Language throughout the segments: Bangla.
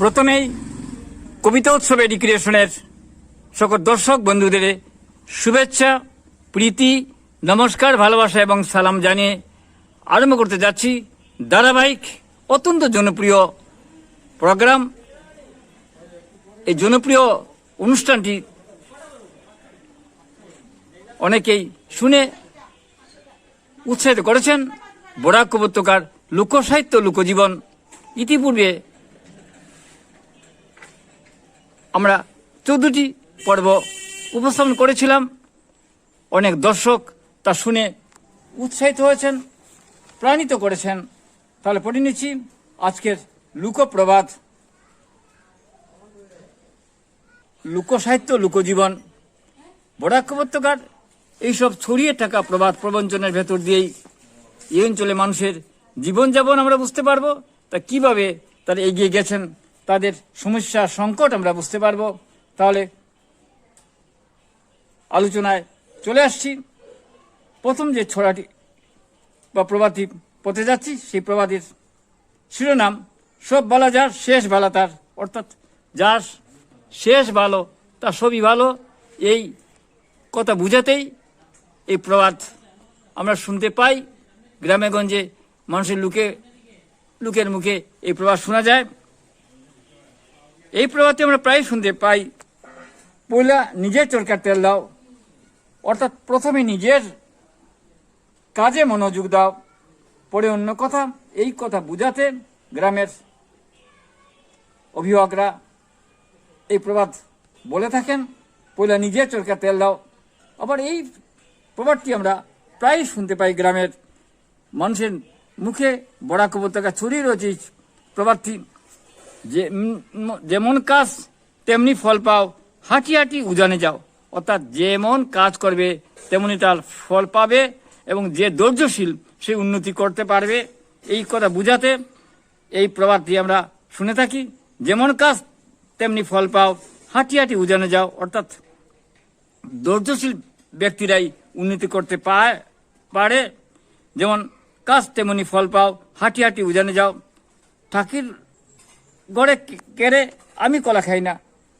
প্রথমেই কবিতা উৎসব রিক্রিয়েশনের সকল দর্শক বন্ধুদের শুভেচ্ছা, প্রীতি, নমস্কার, ভালোবাসা এবং সালাম জানিয়ে আরম্ভ করতে যাচ্ছি ধারাবাহিক অত্যন্ত জনপ্রিয় প্রোগ্রাম। এই জনপ্রিয় অনুষ্ঠানটি অনেকেই শুনে উৎসাহিত করেছেন। বরাক উপত্যকার লোকসাহিত্য, লোকজীবন ইতিপূর্বে আমরা চোদ্দটি পর্ব উপস্থাপন করেছিলাম। অনেক দর্শক তা শুনে উৎসাহিত হয়েছেন, প্রাণিত করেছেন। তাহলে পড়ে নিচ্ছি আজকের লুকপ্রবাদ। লোকসাহিত্য, লোকজীবন বরাক উপত্যকার এইসব ছড়িয়ে থাকা প্রবাদ প্রবঞ্চনের ভেতর দিয়েই এই অঞ্চলে মানুষের জীবনযাপন আমরা বুঝতে পারব। তা কীভাবে তারা এগিয়ে গেছেন? তাদের সমস্যা, সংকট আমরা বুঝতে পারব। তাহলে আলোচনায় চলে আসছি। প্রথম যে ছড়াটি বা প্রবাদটি পথে যাচ্ছি, সেই প্রবাদের শিরোনাম, সব বালা যার শেষ বালা তার, অর্থাৎ যার শেষ ভালো তার সবই ভালো এই কথা বুঝাতেই এই প্রবাদ আমরা শুনতে পাই। গ্রামেগঞ্জে মানুষের লুকে, লোকের মুখে এই প্রবাদ শোনা যায়। এই প্রবাদটি আমরা প্রায় শুনতে পাই, পয়লা নিজের চরকার তেল দাও। অর্থাৎ প্রথমে নিজের কাজে মনোযোগ দাও। পরে অন্য কথা, এই কথা বুঝাতে গ্রামের অভিভাবকরা এই প্রবাদ বলে থাকেন, পয়লা নিজের চরকার তেল দাও। আবার এই প্রবাদটি আমরা প্রায় শুনতে পাই গ্রামের মানুষের মুখে বড়া কবর উপত্যকা ছড়িয়ে রয়েছে প্রবাদটি। যে যেমন কাজ, তেমনি ফল পাও। হাঁটি হাঁটি উজানে যাও। অর্থাৎ যেমন কাজ করবে, তেমনি তার ফল পাবে এবং যে ধৈর্যশীল, সে উন্নতি করতে পারবে। এই কথা বুঝাতে এই প্রবাদটি আমরা শুনে থাকি। যেমন কাজ, তেমনি ফল পাও। হাঁটি হাঁটি উজানে যাও। অর্থাৎ ধৈর্যশীল ব্যক্তিরাই উন্নতি করতে পারে। যেমন কাজ, তেমনি ফল পাও। হাঁটি হাঁটি উজানে যাও। ঠাকুর গড়ে কেড়ে আমি কলা খাই না।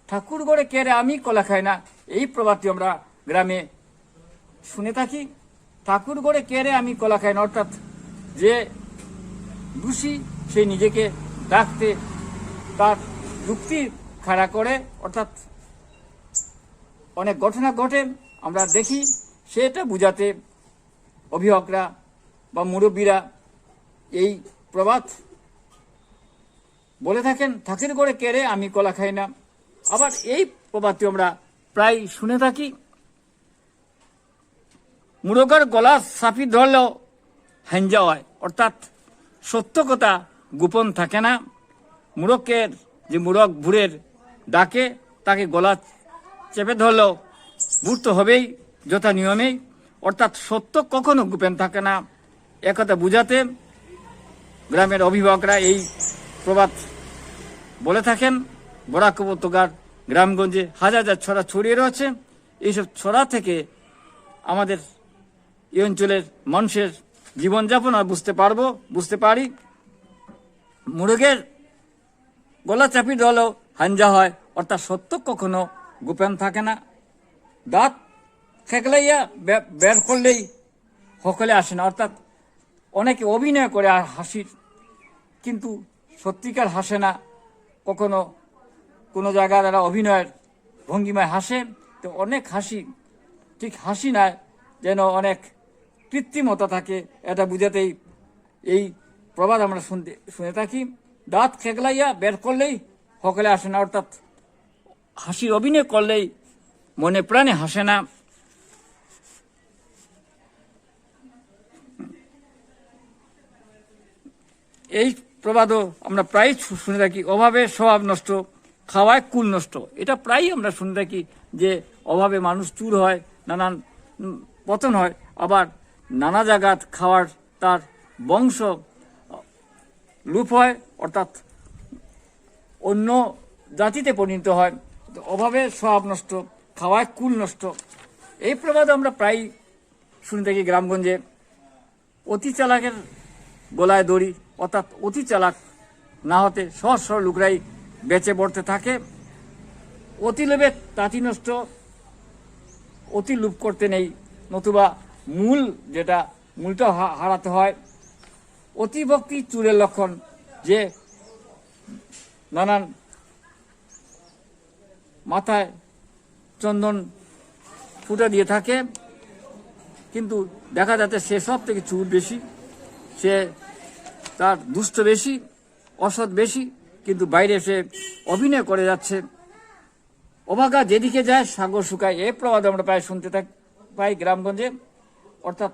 ঠাকুর গড়ে কেড়ে আমি কলা খাই না। এই প্রবাদটি আমরা গ্রামে শুনে থাকি। ঠাকুর গড়ে কেড়ে আমি কলা খাই না, অর্থাৎ যে দোষী সে নিজেকে ডাকতে তার যুক্তি খাড়া করে, অর্থাৎ অনেক ঘটনা ঘটে, আমরা দেখি সেটা বুঝাতে অভিভাবকরা বা মুরব্বীরা এই প্রবাদ বলে থাকেন থাকের করে কেড়ে আমি কলা খাই না। আবার এই প্রবাদটি আমরা প্রায় শুনে থাকি। মুরগার গলা সাপি ধরলেও হ্যাঞ্জা হয়। অর্থাৎ সত্য কথা গোপন থাকে না। মুরগের যে মুরগ ভুরের ডাকে, তাকে গলা চেপে ধরলেও ভুর তো হবেই, যথা নিয়মেই। অর্থাৎ সত্য কখনো গোপন থাকে না। একথা বুঝাতে গ্রামের অভিভাবকরা এই প্রবাদ বলে থাকেন, বরাক উপত্যকার গ্রামগঞ্জে হাজার হাজার ছড়া ছড়িয়ে রয়েছে। এইসব ছড়া থেকে আমাদের এই অঞ্চলের মানুষের জীবনযাপন আর বুঝতে পারব, বুঝতে পারি। মুরগের গলা চাপি দলও হাঞ্জা হয়, অর্থাৎ সত্য কখনো গোপন থাকে না। দাঁত খেকলাইয়া বের করলেই সকলে আসে না, অর্থাৎ অনেকে অভিনয় করে আর হাসির। কিন্তু সত্যিকার হাসে না, কখনো কোনো জায়গায় তারা অভিনয়ের ভঙ্গিমায় হাসে, তো অনেক হাসি, ঠিক হাসি নয় যেন অনেক কৃত্রিমতা থাকে, এটা বুঝাতেই এই প্রবাদ আমরা শুনতে, শুনে থাকি। দাঁত খেকলাইয়া বের করলেই সকলে আসে না, অর্থাৎ হাসির অভিনয় করলেই মনে প্রাণে হাসে না। এই প্রবাদও আমরা প্রায় শুনে থাকি। অভাবে স্বভাব নষ্ট, খাওয়ায় কুল নষ্ট। এটা প্রায়ই আমরা শুনে থাকি যে অভাবে মানুষ চুর হয়, নানান পতন হয়। আবার নানা জায়গাত খাওয়ার তার বংশ লুপ হয়, অর্থাৎ অন্য জাতিতে পরিণত হয়। অভাবে স্বভাব নষ্ট, খাওয়ায় কুল নষ্ট। এই প্রবাদ আমরা প্রায় শুনে থাকি গ্রামগঞ্জে। অতি চালাকের গলায় দড়ি, অর্থাৎ অতি চালাক না হতে সহজ সরল লোকরাই বেঁচে পড়তে থাকে। অতি লোভে তাঁতি নষ্ট, অতি লোভ করতে নেই, নতুবা মূল যেটা, মূলটা হারাতে হয়। অতিভক্তি চুরের লক্ষণ যে নানান মাথায় চন্দন ফুটা দিয়ে থাকে, কিন্তু দেখা যাচ্ছে সে সব থেকে চুর বেশি। সে তার দুষ্ট বেশি, অসৎ বেশি, কিন্তু বাইরে সে অভিনয় করে যাচ্ছে। অবাগা যেদিকে যায়, সাগর শুকায়। এ প্রবাদ আমরা প্রায় শুনতে থাক পাই গ্রামগঞ্জে। অর্থাৎ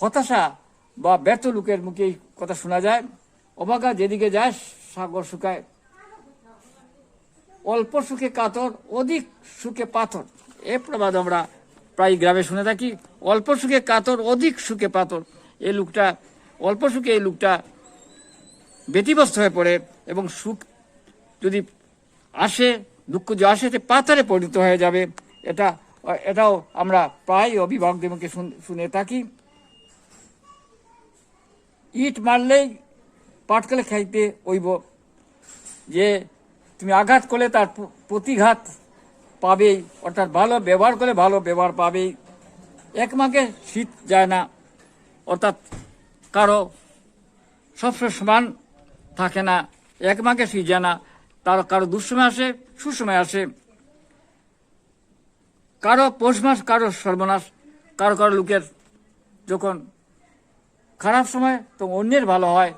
হতাশা বা ব্যর্থ লোকের মুখে কথা শোনা যায়। অবাগা যেদিকে যায়, সাগর শুকায়। অল্প সুখে কাতর, অধিক সুখে পাথর। এ প্রবাদ আমরা প্রায় গ্রামে শুনে থাকি। অল্প সুখে কাতর, অধিক সুখে পাথর। এ লোকটা অল্প সুখে এই লোকটা ব্যতিব্যস্ত হয়ে পড়ে এবং সুখ যদি আসে, দুঃখ যে আসে, সে পাথরে পরিণত হয়ে যাবে। এটা, এটাও আমরা প্রায় অভিভাবকদের মুখে শুন- থাকি। ইট মারলেই পাটকেলে খাইতে হইব। যে তুমি আঘাত করলে তার প্রতিঘাত পাবেই, অর্থাৎ ভালো ব্যবহার করলে ভালো ব্যবহার পাবেই। এক মাকে শীত যায় না, অর্থাৎ কারও সবসময় সমান থাকে না এক মাকে শীত জানা তার কারও দুঃসময় আসে, সুসময় আসে। কারও পৌষ মাস, কারও সর্বনাশ, কারও কারও লোকের যখন খারাপ সময় তো অন্যের ভালো হয়,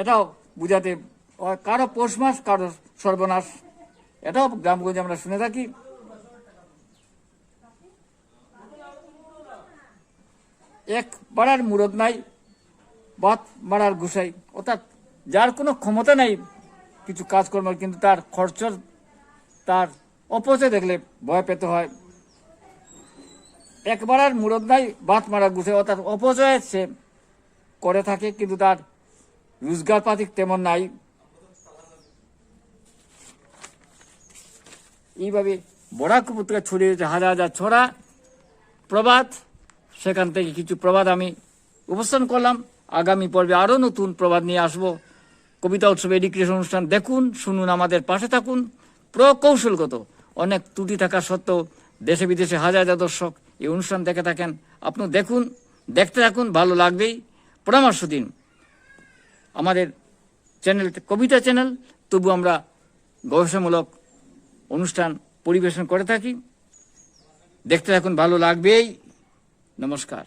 এটাও বুঝাতে হয়। কারও পৌষ মাস, কারও সর্বনাশ, এটাও গ্রামগঞ্জে আমরা শুনে থাকি। এক বাড়ার মুরদ নাই বাত মারার গুসাই অর্থাৎ যার কোনো ক্ষমতা নেই কিছু কাজকর্ম কিন্তু তার খরচ তার অপচয় দেখলে ভয় পেতে হয়। একবার আর মুরদ নাই, বাত মারা গুছে অর্থাৎ অপচয় সে করে থাকে, কিন্তু তার রোজগার পাতি তেমন নাই। এইভাবে বরাক উপত্যকা ছড়িয়ে হাজার হাজার ছড়া প্রবাদ। সেখান থেকে কিছু প্রবাদ আমি উপস্থান করলাম। আগামী পর্বে আরও নতুন প্রবাদ নিয়ে আসব। কবিতা উৎসবে এডুকেশন অনুষ্ঠান দেখুন, শুনুন আমাদের পাশে থাকুন। প্রকৌশলগত, অনেক ত্রুটি থাকা সত্ত্বেও দেশে বিদেশে হাজার হাজার দর্শক এই অনুষ্ঠান দেখে থাকেন। আপনি দেখুন, দেখতে থাকুন, ভালো লাগবেই। পরামর্শ দিন। আমাদের চ্যানেল, কবিতা চ্যানেল, তবু আমরা গবেষণামূলক অনুষ্ঠান পরিবেশন করে থাকি। দেখতে থাকুন, ভালো লাগবেই। নমস্কার।